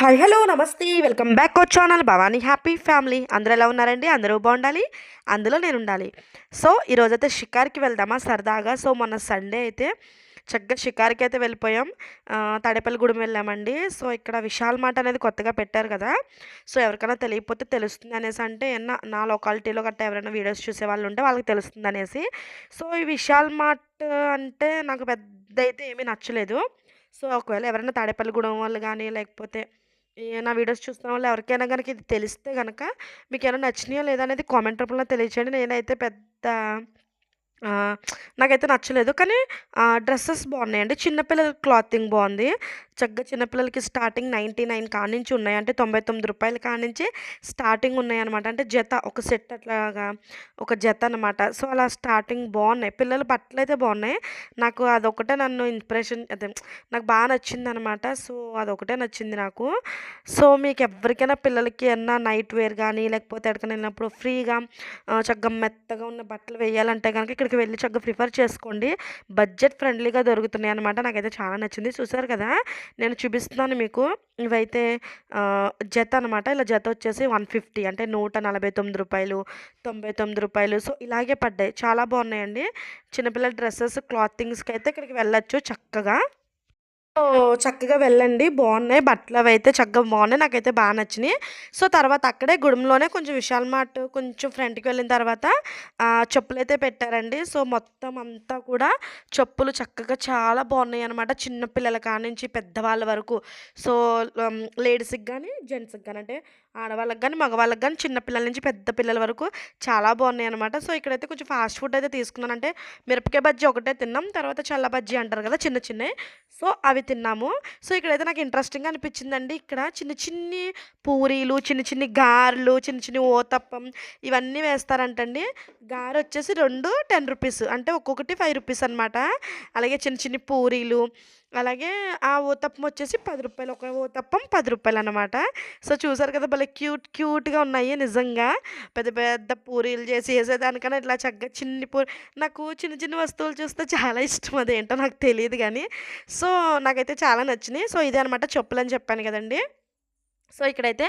Hi hello నమస్తే. Welcome back our channel Bhavani happy family. అందరూ ఎలా ఉన్నారండి? అందరూ బాగుండాలి? అందులో నేను ఉండాలి. సో ఈరోజైతే షికార్కి వెళ్దామా సరదాగా? సో మొన్న సండే అయితే చక్కగా షికార్కి అయితే వెళ్ళిపోయాం. ఆ, తాడేపల్లిగూడెం వెళ్ళామండి. సో ఇక్కడ విశాల్ మార్ట్ అనేది కొత్తగా పెట్టారు కదా? సో ఎవరికైనా తెలియకపోతే తెలుస్తుంది అనేసి అంటే నా నా లొకాలిటీలో గట్టా ఎవరైనా వీడియోస్ చూసే వాళ్ళు ఉంటే వాళ్ళకి తెలుస్తుంది అనేసి. సో ఈ విశాల్ మార్ట్ అంటే నాకు పెద్ద అయితే ఏమీ నచ్చలేదు. సో ఒకవేళ ఎవరైనా తాడేపల్లిగూడెం వాళ్ళు కానీ లేకపోతే నా వీడియోస్ చూస్తున్న వాళ్ళు ఎవరికైనా కనుక ఇది తెలిస్తే కనుక మీకు ఏమైనా నచ్చినాయో లేదా అనేది కామెంట్ రూపంలో తెలియచేయండి. నేనైతే పెద్ద నాకైతే నచ్చలేదు. కానీ డ్రెస్సెస్ బాగున్నాయండి. చిన్నపిల్లల క్లాతింగ్ బాగుంది. చక్కగా చిన్నపిల్లలకి స్టార్టింగ్ నైంటీ నైన్ కానించి ఉన్నాయి. అంటే తొంభై తొమ్మిది రూపాయల కానించి స్టార్టింగ్ ఉన్నాయి అనమాట అంటే జత ఒక సెట్ అట్లాగా ఒక జత అనమాట సో అలా స్టార్టింగ్ బాగున్నాయి. పిల్లల బట్టలు అయితే బాగున్నాయి. నాకు అదొకటే నన్ను ఇన్స్పిరేషన్ అదే నాకు బాగా నచ్చింది అనమాట సో అదొకటే నచ్చింది నాకు. సో మీకు ఎవరికైనా పిల్లలకి ఏమన్నా నైట్ వేర్ కానీ లేకపోతే ఎక్కడికైనా వెళ్ళినప్పుడు ఫ్రీగా చక్కగా మెత్తగా ఉన్న బట్టలు వేయాలంటే కనుక ఇక్కడికి వెళ్ళి చక్కగా ప్రిఫర్ చేసుకోండి. బడ్జెట్ ఫ్రెండ్లీగా దొరుకుతున్నాయి అనమాట నాకైతే చాలా నచ్చింది. చూసారు కదా? నేను చూపిస్తున్నాను మీకు. ఇవైతే జత అనమాట ఇలా జత వచ్చేసి వన్ ఫిఫ్టీ. అంటే నూట నలభై తొమ్మిది రూపాయలు తొంభై తొమ్మిది రూపాయలు. సో ఇలాగే పడ్డాయి. చాలా బాగున్నాయండి. చిన్నపిల్లల డ్రెస్సెస్ క్లాతింగ్స్కి అయితే ఇక్కడికి వెళ్ళొచ్చు చక్కగా. చక్కగా వెళ్ళండి. బాగున్నాయి. బట్టలు అవి అయితే చక్కగా బాగున్నాయి. నాకైతే బాగా నచ్చినాయి. సో తర్వాత అక్కడే గుడంలోనే కొంచెం విశాల్ మార్ట్ కొంచెం ఫ్రంట్కి వెళ్ళిన తర్వాత చెప్పులు అయితే పెట్టారండి. సో మొత్తం అంతా కూడా చెప్పులు చక్కగా చాలా బాగున్నాయి అనమాట చిన్నపిల్లల కానించి పెద్దవాళ్ళ వరకు. సో లేడీస్కి కానీ జెంట్స్కి కానీ అంటే ఆడవాళ్ళకి కానీ మగవాళ్ళకి కానీ చిన్నపిల్లల నుంచి పెద్ద పిల్లల వరకు చాలా బాగున్నాయి అనమాట సో ఇక్కడైతే కొంచెం ఫాస్ట్ ఫుడ్ అయితే తీసుకున్నాను. అంటే మిరపకాయ బజ్జీ ఒకటే తిన్నాం తర్వాత చల్ల బజ్జీ అంటారు కదా చిన్న చిన్నవి సో అవి తిన్నాము. సో ఇక్కడైతే నాకు ఇంట్రెస్టింగ్ అనిపించిందండి. ఇక్కడ చిన్న చిన్ని పూరీలు చిన్న చిన్ని గారెలు చిన్న చిన్ని ఓతప్పం ఇవన్నీ వేస్తారంటండి. గారె వచ్చేసి రెండు టెన్ రూపీస్. అంటే ఒక్కొక్కటి ఫైవ్ రూపీస్ అనమాట అలాగే చిన్న చిన్ని పూరీలు అలాగే ఆ ఊతప్పం వచ్చేసి పది రూపాయలు ఒక ఊతప్పం పది రూపాయలు అనమాట సో చూసారు కదా భలే క్యూట్ క్యూట్గా ఉన్నాయి నిజంగా. పెద్ద పెద్ద పూరీలు చేసి వేసేదానికన్నా ఇట్లా చక్కగా చిన్ని పూరి నాకు చిన్న చిన్న వస్తువులు చూస్తే చాలా ఇష్టం అదేంటో నాకు తెలియదు కానీ సో నాకైతే చాలా నచ్చినాయి. సో ఇదే అనమాట చెప్పులు అని చెప్పాను కదండి. సో ఇక్కడైతే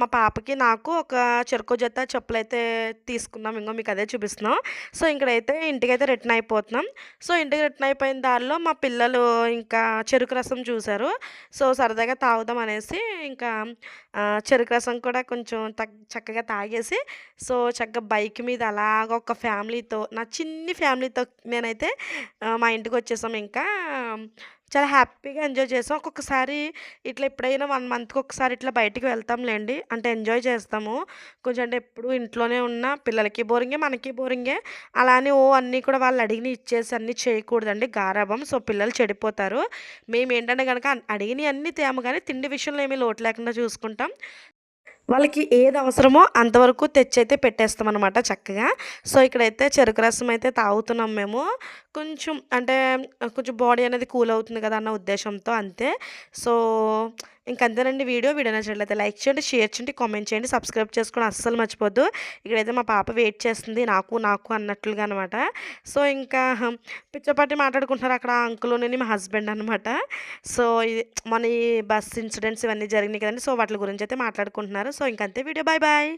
మా పాపకి నాకు ఒక చెరుకు జత చెప్పులు అయితే తీసుకున్నాం. ఇంకో మీకు అదే చూపిస్తున్నాం. సో ఇక్కడైతే ఇంటికైతే రిటర్న్ అయిపోతున్నాం. సో ఇంటికి రిటర్న్ అయిపోయిన దారిలో మా పిల్లలు ఇంకా చెరుకు రసం చూశారు సో సరదాగా తాగుదాం అనేసి ఇంకా చెరుకు రసం కూడా కొంచెం చక్కగా తాగేసి సో చక్కగా బైక్ మీద అలాగ ఒక ఫ్యామిలీతో నా చిన్ని ఫ్యామిలీతో నేనైతే మా ఇంటికి వచ్చేసాం. ఇంకా చాలా హ్యాపీగా ఎంజాయ్ చేసాం. ఒక్కొక్కసారి ఇట్లా ఎప్పుడైనా వన్ మంత్కి ఒకసారి ఇట్లా బయటికి వెళ్తాంలేండి. అంటే ఎంజాయ్ చేస్తాము. కొంచెం అంటే ఎప్పుడు ఇంట్లోనే ఉన్న పిల్లలకి బోరింగే మనకి బోరింగే. అలానే ఓ అన్నీ కూడా వాళ్ళు అడిగిన ఇచ్చేసి అన్నీ చేయకూడదండి. గారాభం. సో పిల్లలు చెడిపోతారు. మేము ఏంటంటే కనుక అడిగినవి అన్నీ తేము కానీ తిండి విషయంలో ఏమీ లోటు లేకుండా చూసుకుంటాం. వాళ్ళకి ఏది అవసరమో అంతవరకు తెచ్చైతే పెట్టేస్తాం అనమాట చక్కగా. సో ఇక్కడైతే చెరుకు రసం అయితే తాగుతున్నాం మేము. కొంచెం అంటే కొంచెం బాడీ అనేది కూల్ అవుతుంది కదా అన్న ఉద్దేశంతో అంతే. సో ఇంకంతేనండి వీడియో వీడియో నచ్చినట్లయితే లైక్ చేయండి షేర్ చేయండి కామెంట్ చేయండి సబ్స్క్రైబ్ చేసుకోవడం అస్సలు మర్చిపోద్దు. ఇక్కడైతే మా పాప వెయిట్ చేస్తుంది నాకు నాకు అన్నట్లుగా అనమాట సో ఇంకా పిచ్చపాటి మాట్లాడుకుంటున్నారు అక్కడ అంకుల్ నేను మా హస్బెండ్ అనమాట సో మన ఈ బస్ ఇన్సిడెంట్స్ ఇవన్నీ జరిగినాయి కదండి సో వాటి గురించి అయితే మాట్లాడుకుంటున్నారు. సో ఇంకంతే వీడియో బాయ్ బాయ్.